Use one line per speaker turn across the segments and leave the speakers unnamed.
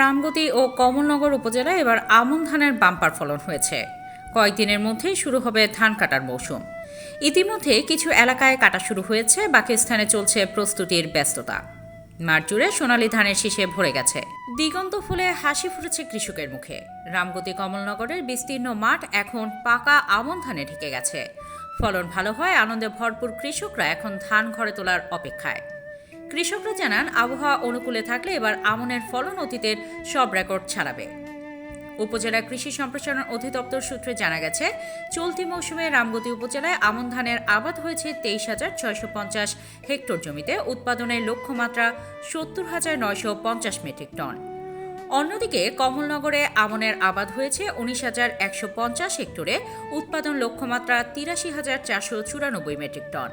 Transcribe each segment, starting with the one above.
রামগতি ও কমলনগর উপজেলায় এবার আমন ধানের বাম্পার ফলন হয়েছে। কয়েকদিনের মধ্যেই শুরু হবে ধান কাটার মৌসুম। ইতিমধ্যে কিছু এলাকায় কাটা শুরু হয়েছে, বাকি স্থানে চলছে প্রস্তুতির ব্যস্ততা। জুড়ে সোনালী ধানের শীষে ভরে গেছে। দিগন্ত ফুলে হাসি ফুটেছে কৃষকের মুখে। রামগতি কমলনগরের বিস্তীর্ণ মাঠ এখন পাকা আমন ধানে ঢেকে গেছে। ফলন ভালো হয়, আনন্দে ভরপুর কৃষকরা এখন ধান ঘরে তোলার অপেক্ষায়। কৃষকরা জানান, আবহাওয়া অনুকূলে থাকলে এবার আমনের ফলন অতীতের সব রেকর্ড ছাড়াবে। উপজেলা কৃষি সম্প্রসারণ অধিদপ্তর সূত্রে জানা গেছে, চলতি মৌসুমে রামগতি উপজেলায় আমন ধানের আবাদ হয়েছে তেইশ হাজার ছয়শো পঞ্চাশ হেক্টর জমিতে উৎপাদনের লক্ষ্যমাত্রা সত্তর হাজার নয়শো পঞ্চাশ মেট্রিক টন। অন্যদিকে কমলনগরে আমনের আবাদ হয়েছে উনিশ হাজার একশো পঞ্চাশ হেক্টরে, উৎপাদন লক্ষ্যমাত্রা তিরাশি হাজার চারশো চুরানব্বই মেট্রিক টন।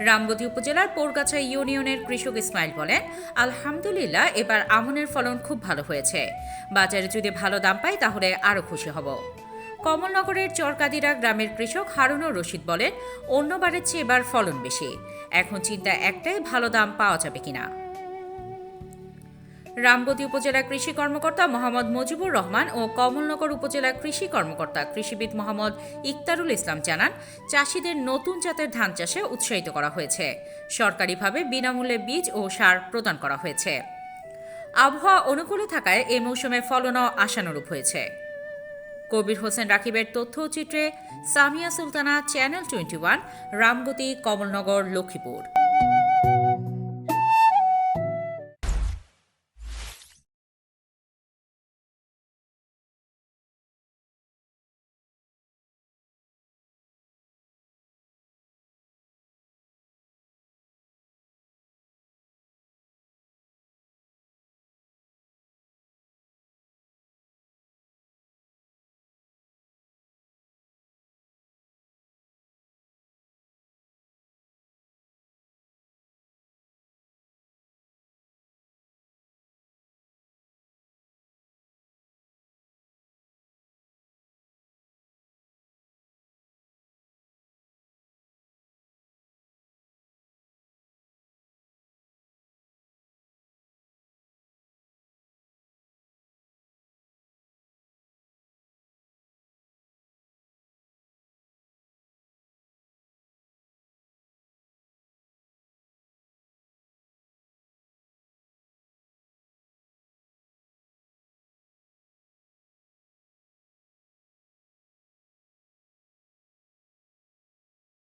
রামগতি উপজেলার পোরগাছা ইউনিয়নের কৃষক ইসমাইল বলেন, আলহামদুলিল্লাহ, এবার আমনের ফলন খুব ভালো হয়েছে। বাজারে যদি ভালো দাম পাই, তাহলে আরও খুশি হব। কমলনগরের চরকাদিরা গ্রামের কৃষক হারুনুর রশিদ বলেন, অন্যবারের চেয়ে এবার ফলন বেশি। এখন চিন্তা একটাই ভালো দাম পাওয়া যাবে কিনা? রামগতি উপজেলা কৃষি কর্মকর্তা মোহাম্মদ মুজিবুর রহমান ও কমলনগর উপজেলা কৃষি কর্মকর্তা কৃষিবিদ মোহাম্মদ ইকতারুল ইসলাম জানান, চাষিদের নতুন জাতের ধান চাষে উৎসাহিত করা হয়েছে। সরকারিভাবে বিনামূল্যে বীজ ও সার প্রদান করা হয়েছে। আবহাওয়া অনুকূলে থাকায় এই মৌসুমে ফলনও আশানুরূপ হয়েছে। কবির হোসেন রাকিবের তথ্যচিত্রে Samia Sultana, channel twenty one, Ramgati, Kamalnagar, Lakshmipur.